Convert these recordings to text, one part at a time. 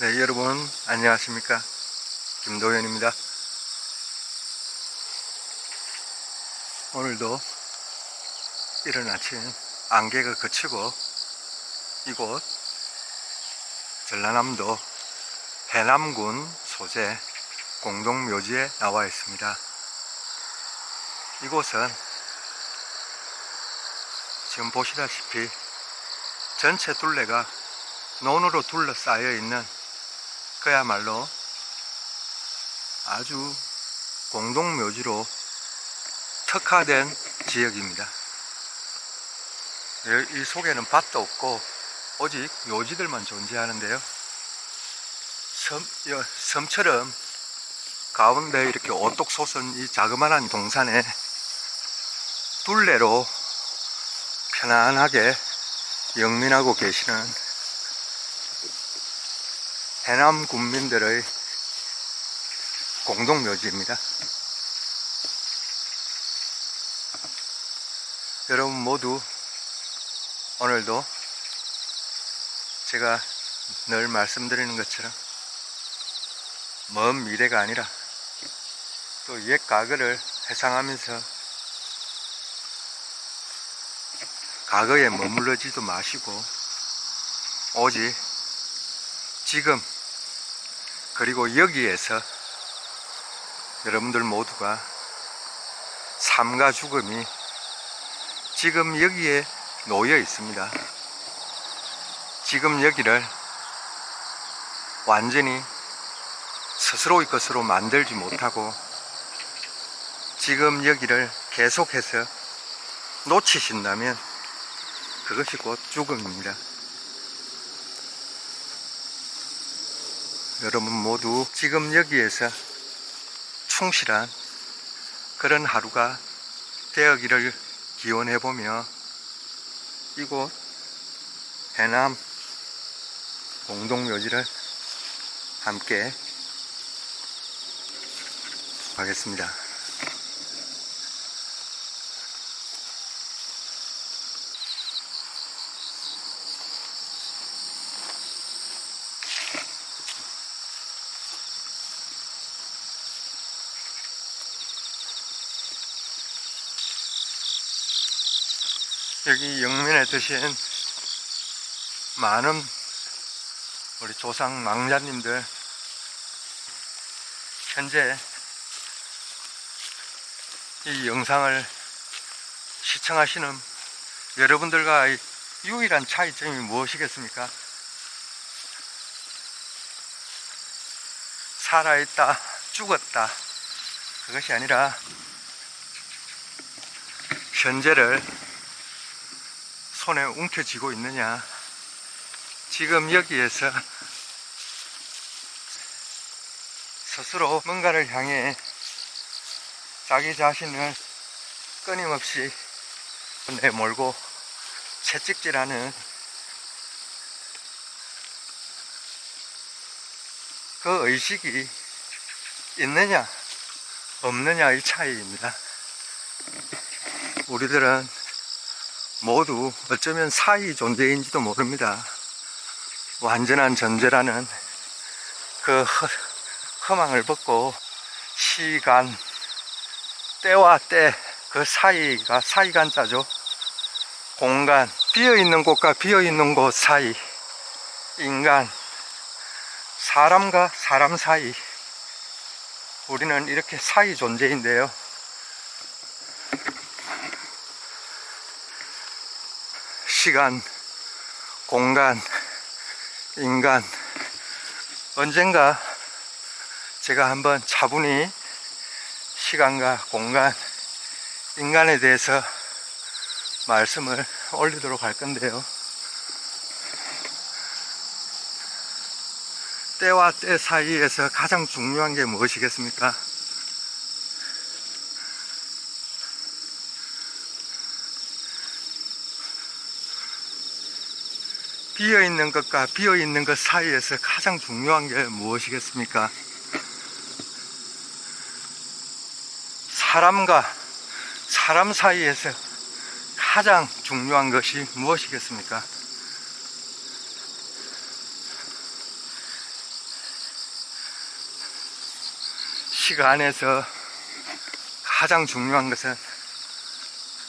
네, 여러분 안녕하십니까? 김도현입니다. 오늘도 이른 아침 안개가 그치고 이곳 전라남도 해남군 소재 공동묘지에 나와 있습니다. 이곳은 지금 보시다시피 전체 둘레가 논으로 둘러싸여 있는 그야말로 아주 공동묘지로 특화된 지역입니다. 이 속에는 밭도 없고 오직 묘지들만 존재하는데요. 섬, 여- 섬처럼 가운데 이렇게 오똑 솟은 이 자그마한 동산에 둘레로 편안하게 영민하고 계시는 해남 군민들의 공동묘지입니다. 여러분 모두 오늘도 제가 늘 말씀드리는 것처럼 먼 미래가 아니라 또 옛 과거를 회상하면서 과거에 머물러지도 마시고 오직 지금 그리고 여기에서 여러분들 모두가 삶과 죽음이 지금 여기에 놓여 있습니다. 지금 여기를 완전히 스스로의 것으로 만들지 못하고 지금 여기를 계속해서 놓치신다면 그것이 곧 죽음입니다. 여러분 모두 지금 여기에서 충실한 그런 하루가 되어기를 기원해 보며 이곳 해남 공동묘지를 함께 하겠습니다. 여기 영면에 드신 많은 우리 조상 망자님들 현재 이 영상을 시청하시는 여러분들과의 유일한 차이점이 무엇이겠습니까? 살아있다, 죽었다. 그것이 아니라 현재를 손에 움켜쥐고 있느냐. 지금 여기에서 스스로 뭔가를 향해 자기 자신을 끊임없이 내몰고 채찍질하는 그 의식이 있느냐 없느냐의 차이입니다. 우리들은 모두 어쩌면 사이 존재인지도 모릅니다. 완전한 존재라는 그 허, 허망을 벗고 시간, 때와 때 그 사이가 사이간자죠. 공간, 비어있는 곳과 비어있는 곳 사이, 인간, 사람과 사람 사이, 우리는 이렇게 사이 존재인데요. 시간, 공간, 인간, 언젠가 제가 한번 차분히 시간과 공간, 인간에 대해서 말씀을 올리도록 할 건데요. 때와 때 사이에서 가장 중요한 게 무엇이겠습니까? 비어 있는 것과 비어 있는 것 사이에서 가장 중요한 게 무엇이겠습니까? 사람과 사람 사이에서 가장 중요한 것이 무엇이겠습니까? 시간에서 가장 중요한 것은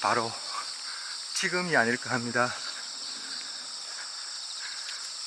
바로 지금이 아닐까 합니다.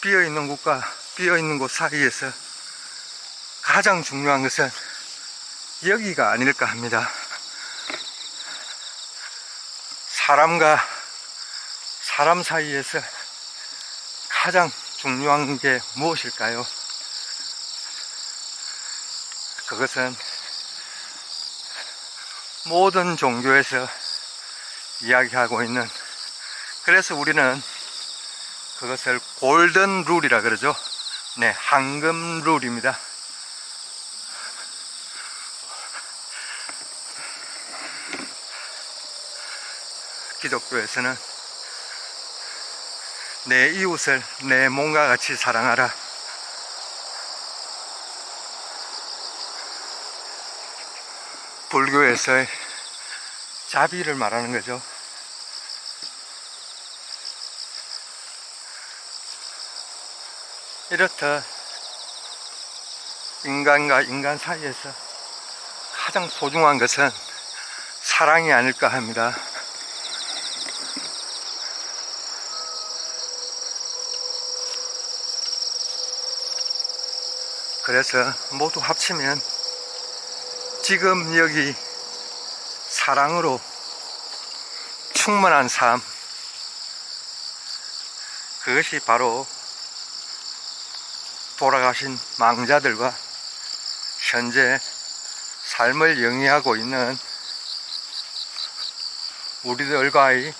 비어 있는 곳과 비어 있는 곳 사이에서 가장 중요한 것은 여기가 아닐까 합니다. 사람과 사람 사이에서 가장 중요한 게 무엇일까요? 그것은 모든 종교에서 이야기하고 있는 그래서 우리는 그것을 골든 룰이라 그러죠. 네, 황금 룰입니다. 기독교에서는 내 이웃을 내 몸과 같이 사랑하라. 불교에서의 자비를 말하는 거죠. 이렇듯 인간과 인간 사이에서 가장 소중한 것은 사랑이 아닐까 합니다. 그래서 모두 합치면 지금 여기 사랑으로 충만한 삶 그것이 바로 돌아가신 망자들과 현재 삶을 영위하고 있는 우리들과의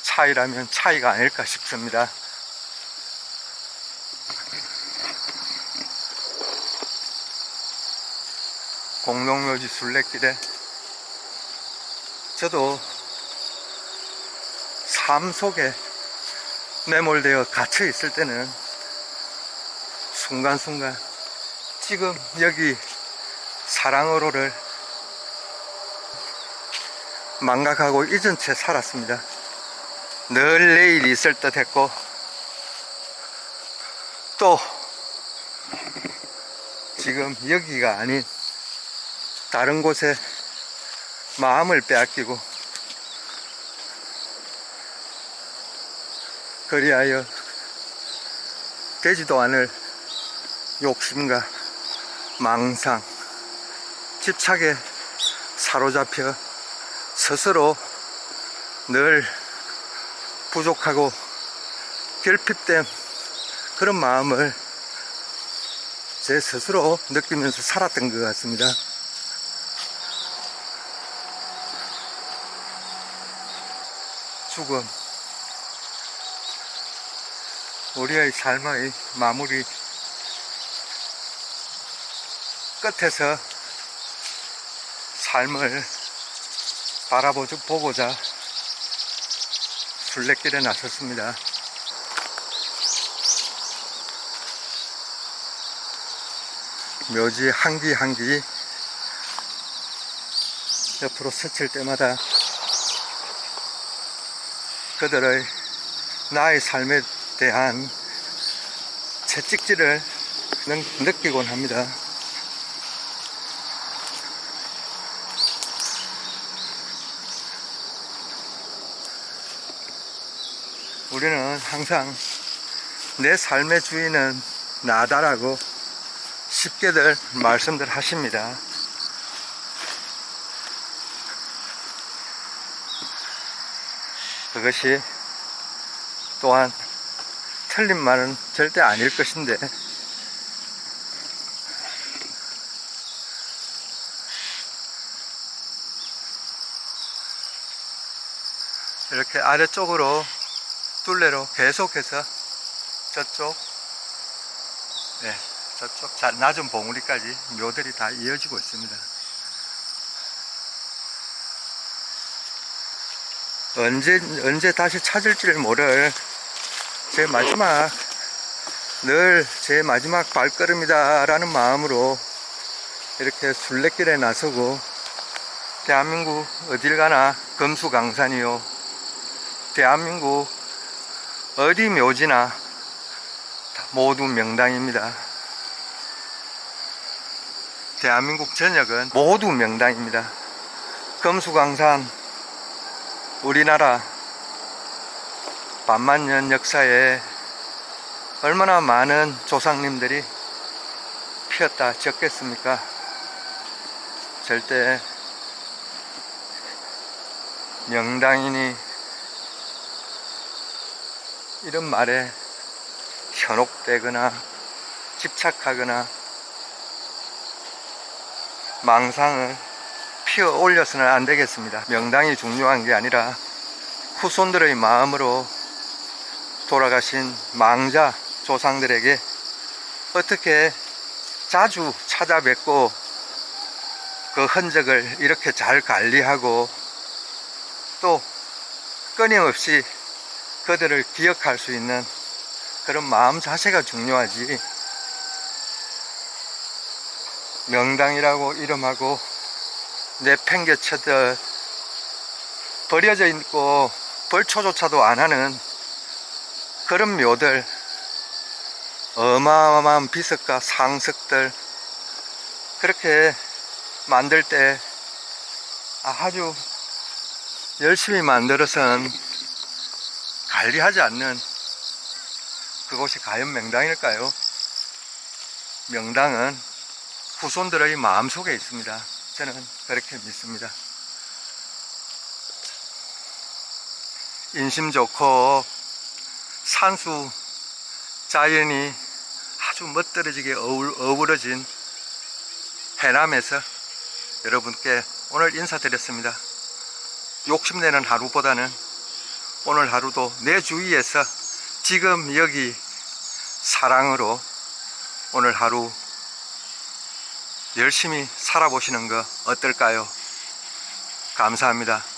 차이라면 차이가 아닐까 싶습니다. 공동묘지 순례길에 저도 삶 속에 매몰되어 갇혀 있을 때는 순간순간 지금 여기 사랑으로를 망각하고 잊은 채 살았습니다. 늘 내일이 있을 듯 했고 또 지금 여기가 아닌 다른 곳에 마음을 빼앗기고 그리하여 되지도 않을 욕심과 망상, 집착에 사로잡혀 스스로 늘 부족하고 결핍된 그런 마음을 제 스스로 느끼면서 살았던 것 같습니다. 죽음. 우리의 삶의 마무리 끝에서 삶을 바라보자 보고자 순례길에 나섰습니다. 묘지 한기 한기 옆으로 스칠 때마다 그들의 나의 삶에 대한 채찍질을 느- 느끼곤 합니다. 우리는 항상 내 삶의 주인은 나다라고 쉽게들 말씀들 하십니다. 그것이 또한 틀린 말은 절대 아닐 것인데 이렇게 아래쪽으로 둘레로 계속해서 저쪽 네, 저쪽 자- 낮은 봉우리까지 묘들이 다 이어지고 있습니다. 언제 언제 다시 찾을지를 모를 제 마지막 늘 제 마지막 발걸음이다라는 마음으로 이렇게 순례길에 나서고 대한민국 어딜 가나 금수강산이요 대한민국 어디 묘지나 다 모두 명당입니다. 대한민국 전역은 모두 명당입니다. 금수강산 우리나라 반만년 역사에 얼마나 많은 조상님들이 피었다 적겠습니까? 절대 명당이니 이런 말에 현혹되거나 집착하거나 망상을 피어 올려서는 안 되겠습니다. 명당이 중요한 게 아니라 후손들의 마음으로 돌아가신 망자 조상들에게 어떻게 자주 찾아뵙고 그 흔적을 이렇게 잘 관리하고 또 끊임없이 그들을 기억할 수 있는 그런 마음 자세가 중요하지. 명당이라고 이름하고 내팽개쳐듯 버려져 있고 벌초조차도 안 하는 그런 묘들 어마어마한 비석과 상석들 그렇게 만들 때 아주 열심히 만들어선 관리하지 않는 그곳이 과연 명당일까요? 명당은 후손들의 마음속에 있습니다. 저는 그렇게 믿습니다. 인심 좋고 산수 자연이 아주 멋들어지게 어울, 어우러진 해남에서 여러분께 오늘 인사드렸습니다. 욕심내는 하루보다는 오늘 하루도 내 주위에서 지금 여기 사랑으로 오늘 하루 열심히 살아보시는 거 어떨까요? 감사합니다.